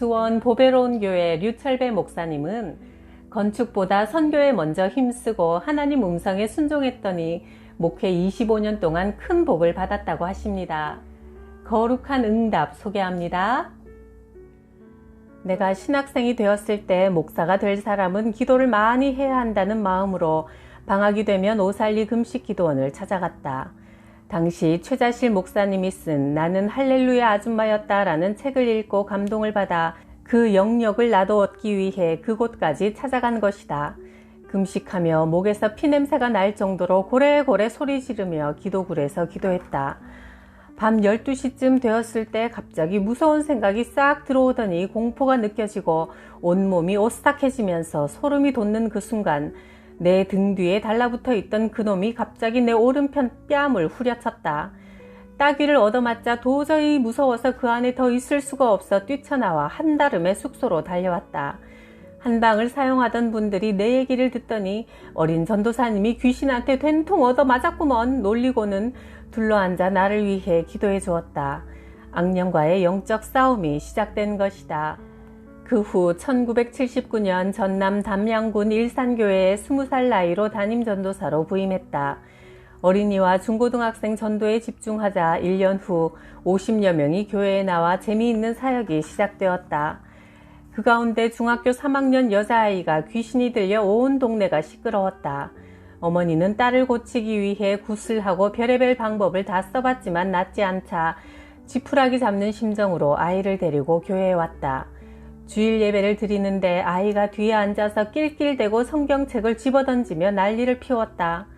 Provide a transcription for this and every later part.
수원 보배로운 교회 류철배 목사님은 건축보다 선교에 먼저 힘쓰고 하나님 음성에 순종했더니 목회 25년 동안 큰 복을 받았다고 하십니다. 거룩한 응답 소개합니다. 내가 신학생이 되었을 때 목사가 될 사람은 기도를 많이 해야 한다는 마음으로 방학이 되면 오살리 금식 기도원을 찾아갔다. 당시 최자실 목사님이 쓴 나는 할렐루야 아줌마였다 라는 책을 읽고 감동을 받아 그 영역을 나도 얻기 위해 그곳까지 찾아간 것이다. 금식하며 목에서 피냄새가 날 정도로 고래고래 소리 지르며 기도굴에서 기도했다. 밤 12시쯤 되었을 때 갑자기 무서운 생각이 싹 들어오더니 공포가 느껴지고 온몸이 오싹해지면서 소름이 돋는 그 순간 내 등 뒤에 달라붙어 있던 그놈이 갑자기 내 오른편 뺨을 후려쳤다. 따귀를 얻어맞자 도저히 무서워서 그 안에 더 있을 수가 없어 뛰쳐나와 한달음에 숙소로 달려왔다. 한방을 사용하던 분들이 내 얘기를 듣더니 어린 전도사님이 귀신한테 된통 얻어맞았구먼 놀리고는 둘러앉아 나를 위해 기도해 주었다. 악령과의 영적 싸움이 시작된 것이다. 그 후 1979년 전남 담양군 일산교회에 20살 나이로 담임 전도사로 부임했다. 어린이와 중고등학생 전도에 집중하자 1년 후 50여 명이 교회에 나와 재미있는 사역이 시작되었다. 그 가운데 중학교 3학년 여자아이가 귀신이 들려 온 동네가 시끄러웠다. 어머니는 딸을 고치기 위해 구슬 하고 별의별 방법을 다 써봤지만 낫지 않자 지푸라기 잡는 심정으로 아이를 데리고 교회에 왔다. 주일 예배를 드리는데 아이가 뒤에 앉아서 낄낄대고 성경책을 집어던지며 난리를 피웠다.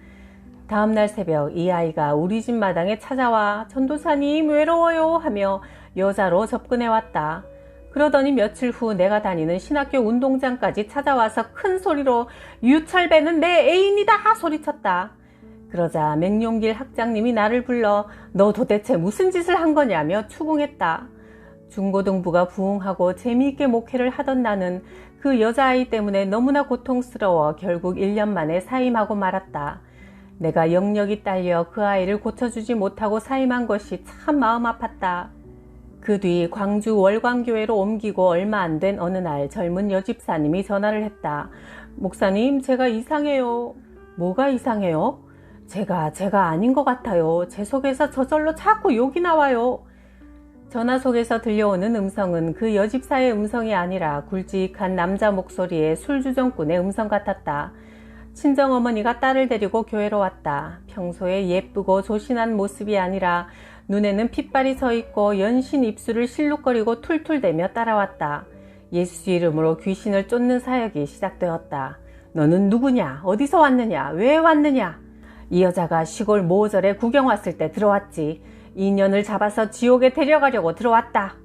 다음날 새벽 이 아이가 우리 집 마당에 찾아와 전도사님 외로워요 하며 여자로 접근해 왔다. 그러더니 며칠 후 내가 다니는 신학교 운동장까지 찾아와서 큰 소리로 유철배는 내 애인이다 소리쳤다. 그러자 맹용길 학장님이 나를 불러 너 도대체 무슨 짓을 한 거냐며 추궁했다. 중고등부가 부흥하고 재미있게 목회를 하던 나는 그 여자아이 때문에 너무나 고통스러워 결국 1년 만에 사임하고 말았다. 내가 영역이 딸려 그 아이를 고쳐주지 못하고 사임한 것이 참 마음 아팠다. 그 뒤 광주 월광교회로 옮기고 얼마 안 된 어느 날 젊은 여집사님이 전화를 했다. 목사님, 제가 이상해요. 뭐가 이상해요? 제가, 제가 아닌 것 같아요. 제 속에서 저절로 자꾸 욕이 나와요. 전화 속에서 들려오는 음성은 그 여집사의 음성이 아니라 굵직한 남자 목소리의 술주정꾼의 음성 같았다. 친정어머니가 딸을 데리고 교회로 왔다. 평소에 예쁘고 조신한 모습이 아니라 눈에는 핏발이 서 있고 연신 입술을 실룩거리고 툴툴대며 따라왔다. 예수 이름으로 귀신을 쫓는 사역이 시작되었다. 너는 누구냐? 어디서 왔느냐? 왜 왔느냐? 이 여자가 시골 모절에 구경 왔을 때 들어왔지. 인연을 잡아서 지옥에 데려가려고 들어왔다.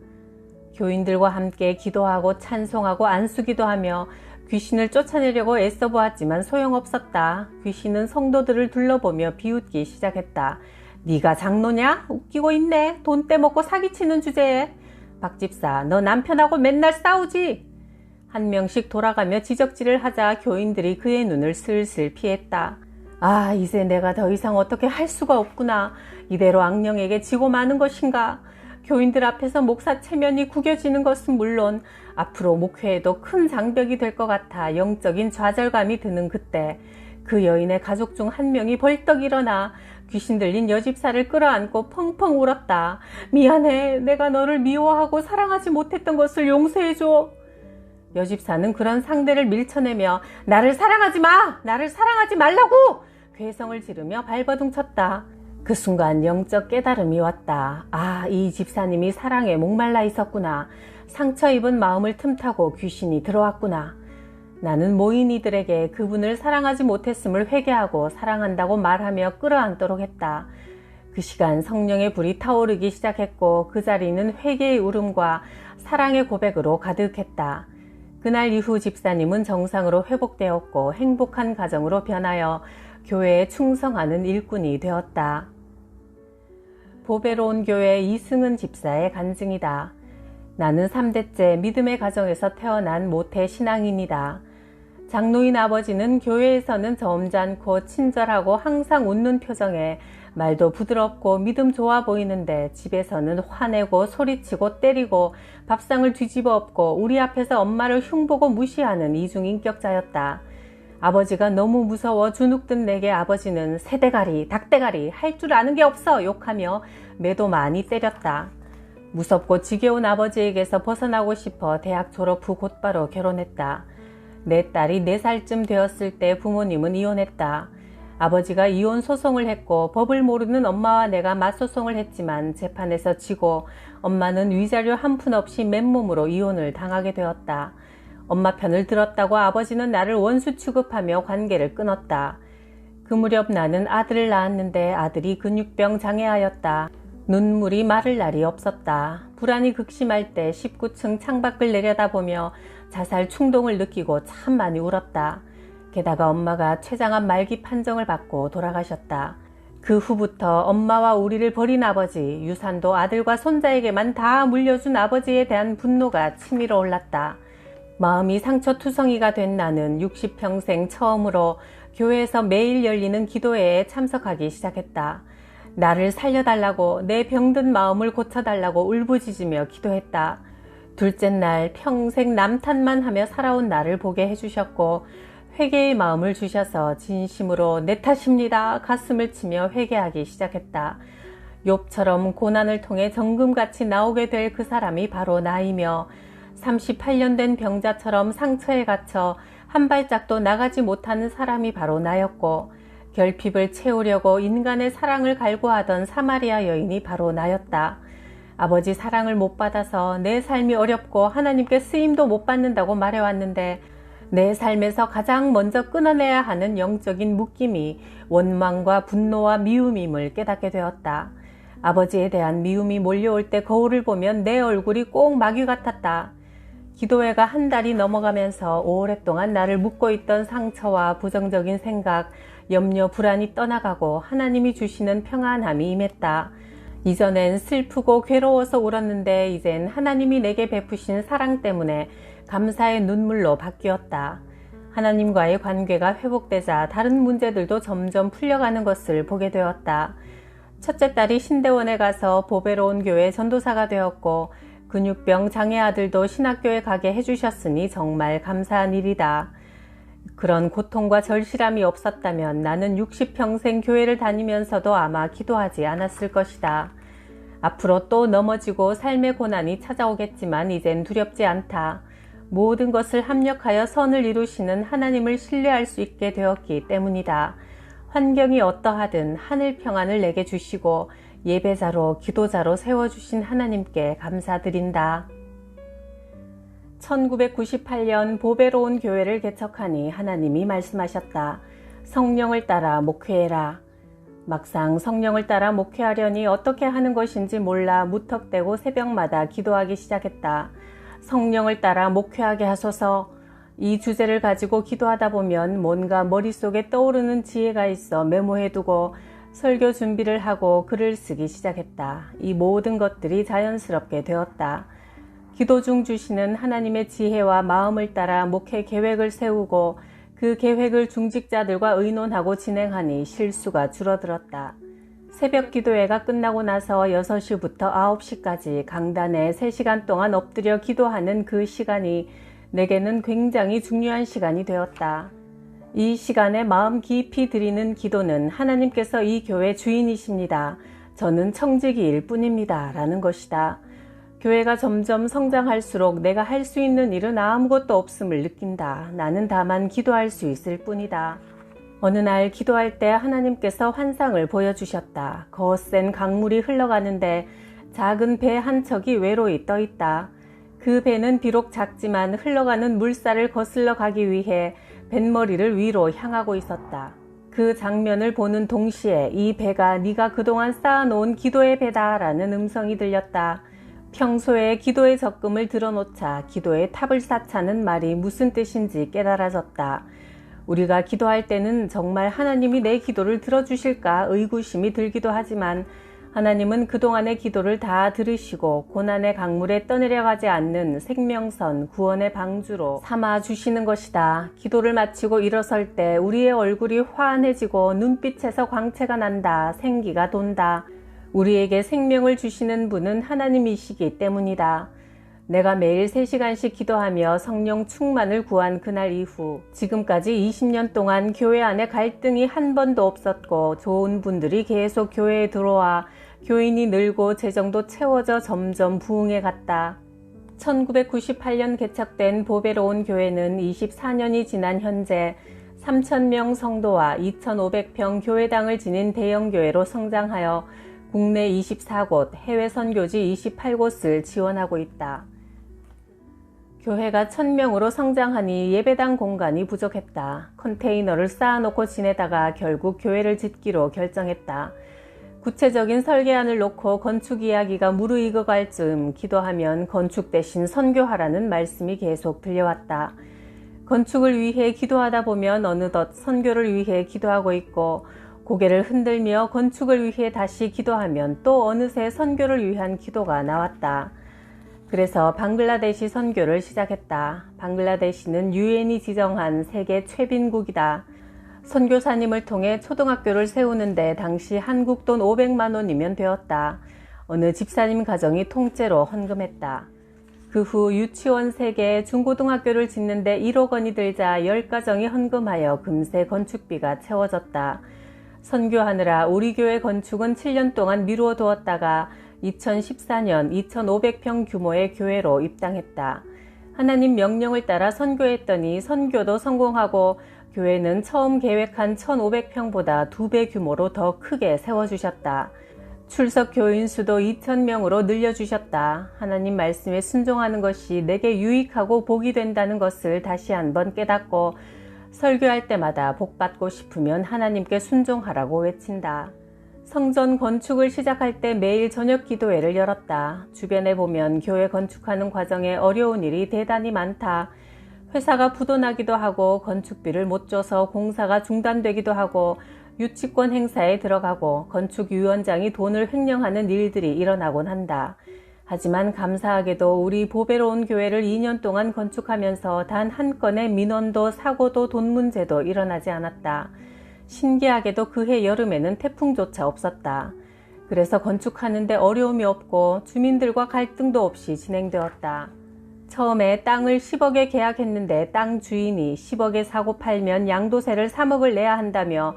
교인들과 함께 기도하고 찬송하고 안수기도 하며 귀신을 쫓아내려고 애써 보았지만 소용없었다. 귀신은 성도들을 둘러보며 비웃기 시작했다. 네가 장로냐? 웃기고 있네. 돈 떼먹고 사기치는 주제에. 박 집사, 너 남편하고 맨날 싸우지? 한 명씩 돌아가며 지적질을 하자 교인들이 그의 눈을 슬슬 피했다. 아, 이제 내가 더 이상 어떻게 할 수가 없구나. 이대로 악령에게 지고 마는 것인가? 교인들 앞에서 목사 체면이 구겨지는 것은 물론 앞으로 목회에도 큰 장벽이 될 것 같아 영적인 좌절감이 드는 그때 그 여인의 가족 중 한 명이 벌떡 일어나 귀신 들린 여집사를 끌어안고 펑펑 울었다. 미안해. 내가 너를 미워하고 사랑하지 못했던 것을 용서해줘. 여집사는 그런 상대를 밀쳐내며 나를 사랑하지 마! 나를 사랑하지 말라고! 괴성을 지르며 발버둥 쳤다. 그 순간 영적 깨달음이 왔다. 아, 이 집사님이 사랑에 목말라 있었구나. 상처 입은 마음을 틈타고 귀신이 들어왔구나. 나는 모인 이들에게 그분을 사랑하지 못했음을 회개하고 사랑한다고 말하며 끌어안도록 했다. 그 시간 성령의 불이 타오르기 시작했고 그 자리는 회개의 울음과 사랑의 고백으로 가득했다. 그날 이후 집사님은 정상으로 회복되었고 행복한 가정으로 변하여 교회에 충성하는 일꾼이 되었다. 보배로운 교회 이승은 집사의 간증이다. 나는 3대째 믿음의 가정에서 태어난 모태 신앙인이다. 장로인 아버지는 교회에서는 점잖고 친절하고 항상 웃는 표정에 말도 부드럽고 믿음 좋아 보이는데 집에서는 화내고 소리치고 때리고 밥상을 뒤집어 엎고 우리 앞에서 엄마를 흉보고 무시하는 이중인격자였다. 아버지가 너무 무서워 주눅든 내게 아버지는 새대가리, 닭대가리, 할 줄 아는 게 없어 욕하며 매도 많이 때렸다. 무섭고 지겨운 아버지에게서 벗어나고 싶어 대학 졸업 후 곧바로 결혼했다. 내 딸이 4살쯤 되었을 때 부모님은 이혼했다. 아버지가 이혼 소송을 했고 법을 모르는 엄마와 내가 맞소송을 했지만 재판에서 지고 엄마는 위자료 한 푼 없이 맨몸으로 이혼을 당하게 되었다. 엄마 편을 들었다고 아버지는 나를 원수 취급하며 관계를 끊었다. 그 무렵 나는 아들을 낳았는데 아들이 근육병 장애하였다. 눈물이 마를 날이 없었다. 불안이 극심할 때 19층 창밖을 내려다보며 자살 충동을 느끼고 참 많이 울었다. 게다가 엄마가 췌장암 말기 판정을 받고 돌아가셨다. 그 후부터 엄마와 우리를 버린 아버지, 유산도 아들과 손자에게만 다 물려준 아버지에 대한 분노가 치밀어 올랐다. 마음이 상처투성이가 된 나는 60평생 처음으로 교회에서 매일 열리는 기도회에 참석하기 시작했다. 나를 살려달라고 내 병든 마음을 고쳐달라고 울부짖으며 기도했다. 둘째 날 평생 남탓만 하며 살아온 나를 보게 해주셨고 회개의 마음을 주셔서 진심으로 내 탓입니다 가슴을 치며 회개하기 시작했다. 욥처럼 고난을 통해 정금같이 나오게 될 그 사람이 바로 나이며 38년 된 병자처럼 상처에 갇혀 한 발짝도 나가지 못하는 사람이 바로 나였고 결핍을 채우려고 인간의 사랑을 갈구하던 사마리아 여인이 바로 나였다. 아버지 사랑을 못 받아서 내 삶이 어렵고 하나님께 쓰임도 못 받는다고 말해왔는데 내 삶에서 가장 먼저 끊어내야 하는 영적인 묶임이 원망과 분노와 미움임을 깨닫게 되었다. 아버지에 대한 미움이 몰려올 때 거울을 보면 내 얼굴이 꼭 마귀 같았다. 기도회가 한 달이 넘어가면서 오랫동안 나를 묶고 있던 상처와 부정적인 생각, 염려, 불안이 떠나가고 하나님이 주시는 평안함이 임했다. 이전엔 슬프고 괴로워서 울었는데 이젠 하나님이 내게 베푸신 사랑 때문에 감사의 눈물로 바뀌었다. 하나님과의 관계가 회복되자 다른 문제들도 점점 풀려가는 것을 보게 되었다. 첫째 딸이 신대원에 가서 보배로운 교회 전도사가 되었고 근육병 장애 아들도 신학교에 가게 해주셨으니 정말 감사한 일이다. 그런 고통과 절실함이 없었다면 나는 60평생 교회를 다니면서도 아마 기도하지 않았을 것이다. 앞으로 또 넘어지고 삶의 고난이 찾아오겠지만 이젠 두렵지 않다. 모든 것을 합력하여 선을 이루시는 하나님을 신뢰할 수 있게 되었기 때문이다. 환경이 어떠하든 하늘 평안을 내게 주시고 예배자로 기도자로 세워주신 하나님께 감사드린다. 1998년 보배로운 교회를 개척하니 하나님이 말씀하셨다. 성령을 따라 목회해라. 막상 성령을 따라 목회하려니 어떻게 하는 것인지 몰라 무턱대고 새벽마다 기도하기 시작했다. 성령을 따라 목회하게 하소서 이 주제를 가지고 기도하다 보면 뭔가 머릿속에 떠오르는 지혜가 있어 메모해두고 설교 준비를 하고 글을 쓰기 시작했다. 이 모든 것들이 자연스럽게 되었다. 기도 중 주시는 하나님의 지혜와 마음을 따라 목회 계획을 세우고 그 계획을 중직자들과 의논하고 진행하니 실수가 줄어들었다. 새벽 기도회가 끝나고 나서 6시부터 9시까지 강단에 3시간 동안 엎드려 기도하는 그 시간이 내게는 굉장히 중요한 시간이 되었다. 이 시간에 마음 깊이 드리는 기도는 하나님께서 이 교회 주인이십니다. 저는 청지기일 뿐입니다. 라는 것이다. 교회가 점점 성장할수록 내가 할 수 있는 일은 아무것도 없음을 느낀다. 나는 다만 기도할 수 있을 뿐이다. 어느 날 기도할 때 하나님께서 환상을 보여주셨다. 거센 강물이 흘러가는데 작은 배 한 척이 외로이 떠 있다. 그 배는 비록 작지만 흘러가는 물살을 거슬러 가기 위해 뱃머리를 위로 향하고 있었다. 그 장면을 보는 동시에 이 배가 네가 그동안 쌓아놓은 기도의 배다 라는 음성이 들렸다. 평소에 기도의 적금을 들어놓자 기도의 탑을 쌓자는 말이 무슨 뜻인지 깨달아졌다. 우리가 기도할 때는 정말 하나님이 내 기도를 들어주실까 의구심이 들기도 하지만 하나님은 그동안의 기도를 다 들으시고 고난의 강물에 떠내려가지 않는 생명선 구원의 방주로 삼아 주시는 것이다. 기도를 마치고 일어설 때 우리의 얼굴이 환해지고 눈빛에서 광채가 난다. 생기가 돈다. 우리에게 생명을 주시는 분은 하나님이시기 때문이다. 내가 매일 3시간씩 기도하며 성령 충만을 구한 그날 이후 지금까지 20년 동안 교회 안에 갈등이 한 번도 없었고 좋은 분들이 계속 교회에 들어와 교인이 늘고 재정도 채워져 점점 부흥해 갔다. 1998년 개척된 보배로운 교회는 24년이 지난 현재 3,000명 성도와 2,500평 교회당을 지닌 대형교회로 성장하여 국내 24곳, 해외 선교지 28곳을 지원하고 있다. 교회가 1000명으로 성장하니 예배당 공간이 부족했다. 컨테이너를 쌓아놓고 지내다가 결국 교회를 짓기로 결정했다. 구체적인 설계안을 놓고 건축 이야기가 무르익어 갈 즈음 기도하면 건축 대신 선교하라는 말씀이 계속 들려왔다. 건축을 위해 기도하다 보면 어느덧 선교를 위해 기도하고 있고 고개를 흔들며 건축을 위해 다시 기도하면 또 어느새 선교를 위한 기도가 나왔다. 그래서 방글라데시 선교를 시작했다. 방글라데시는 유엔이 지정한 세계 최빈국이다. 선교사님을 통해 초등학교를 세우는데 당시 한국 돈 500만 원이면 되었다. 어느 집사님 가정이 통째로 헌금했다. 그 후 유치원 3개, 중고등학교를 짓는데 1억 원이 들자 10가정이 헌금하여 금세 건축비가 채워졌다. 선교하느라 우리 교회 건축은 7년 동안 미루어 두었다가 2014년 2,500평 규모의 교회로 입당했다. 하나님 명령을 따라 선교했더니 선교도 성공하고 교회는 처음 계획한 1,500평보다 두 배 규모로 더 크게 세워주셨다. 출석 교인 수도 2,000명으로 늘려주셨다. 하나님 말씀에 순종하는 것이 내게 유익하고 복이 된다는 것을 다시 한번 깨닫고 설교할 때마다 복받고 싶으면 하나님께 순종하라고 외친다. 성전 건축을 시작할 때 매일 저녁 기도회를 열었다. 주변에 보면 교회 건축하는 과정에 어려운 일이 대단히 많다. 회사가 부도나기도 하고 건축비를 못 줘서 공사가 중단되기도 하고 유치권 행사에 들어가고 건축위원장이 돈을 횡령하는 일들이 일어나곤 한다. 하지만 감사하게도 우리 보배로운 교회를 2년 동안 건축하면서 단 한 건의 민원도 사고도 돈 문제도 일어나지 않았다. 신기하게도 그해 여름에는 태풍조차 없었다. 그래서 건축하는데 어려움이 없고 주민들과 갈등도 없이 진행되었다. 처음에 땅을 10억에 계약했는데 땅 주인이 10억에 사고 팔면 양도세를 3억을 내야 한다며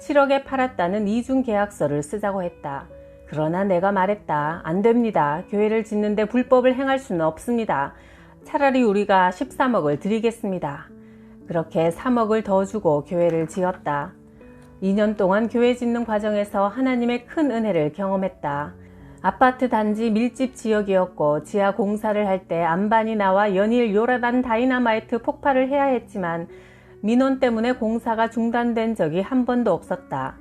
7억에 팔았다는 이중 계약서를 쓰자고 했다. 그러나 내가 말했다. 안 됩니다. 교회를 짓는데 불법을 행할 수는 없습니다. 차라리 우리가 13억을 드리겠습니다. 그렇게 3억을 더 주고 교회를 지었다. 2년 동안 교회 짓는 과정에서 하나님의 큰 은혜를 경험했다. 아파트 단지 밀집 지역이었고 지하 공사를 할 때 안반이 나와 연일 요라단 다이나마이트 폭발을 해야 했지만 민원 때문에 공사가 중단된 적이 한 번도 없었다.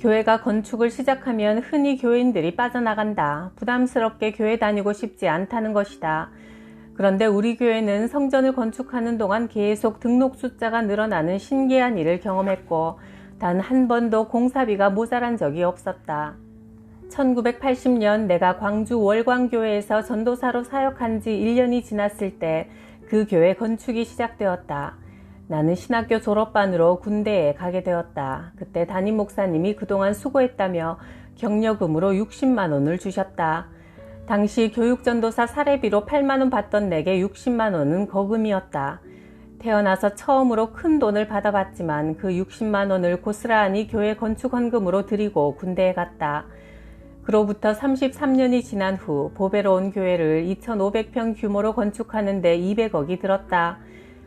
교회가 건축을 시작하면 흔히 교인들이 빠져나간다. 부담스럽게 교회 다니고 싶지 않다는 것이다. 그런데 우리 교회는 성전을 건축하는 동안 계속 등록 숫자가 늘어나는 신기한 일을 경험했고 단 한 번도 공사비가 모자란 적이 없었다. 1980년 내가 광주 월광교회에서 전도사로 사역한 지 1년이 지났을 때 그 교회 건축이 시작되었다. 나는 신학교 졸업반으로 군대에 가게 되었다. 그때 담임 목사님이 그동안 수고했다며 경력금으로 60만 원을 주셨다. 당시 교육전도사 사례비로 8만 원 받던 내게 60만 원은 거금이었다. 태어나서 처음으로 큰 돈을 받아봤지만 그 60만 원을 고스란히 교회 건축 헌금으로 드리고 군대에 갔다. 그로부터 33년이 지난 후 보배로운 교회를 2,500평 규모로 건축하는데 200억이 들었다.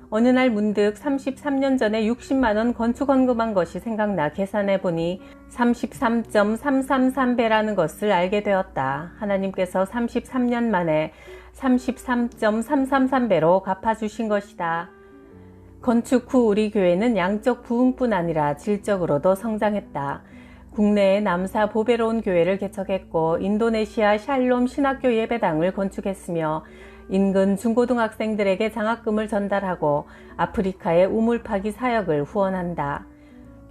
어느 날 문득 33년 전에 60만원 건축 헌금한 것이 생각나 계산해 보니 33.333배라는 것을 알게 되었다. 하나님께서 33년 만에 33.333배로 갚아주신 것이다. 건축 후 우리 교회는 양적 부흥뿐 아니라 질적으로도 성장했다. 국내에 남사 보배로운 교회를 개척했고 인도네시아 샬롬 신학교 예배당을 건축했으며 인근 중고등학생들에게 장학금을 전달하고 아프리카의 우물 파기 사역을 후원한다.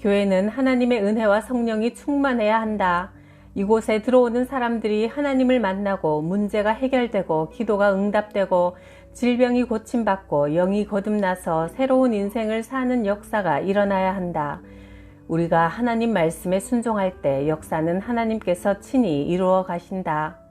교회는 하나님의 은혜와 성령이 충만해야 한다. 이곳에 들어오는 사람들이 하나님을 만나고 문제가 해결되고 기도가 응답되고 질병이 고침받고 영이 거듭나서 새로운 인생을 사는 역사가 일어나야 한다. 우리가 하나님 말씀에 순종할 때 역사는 하나님께서 친히 이루어 가신다.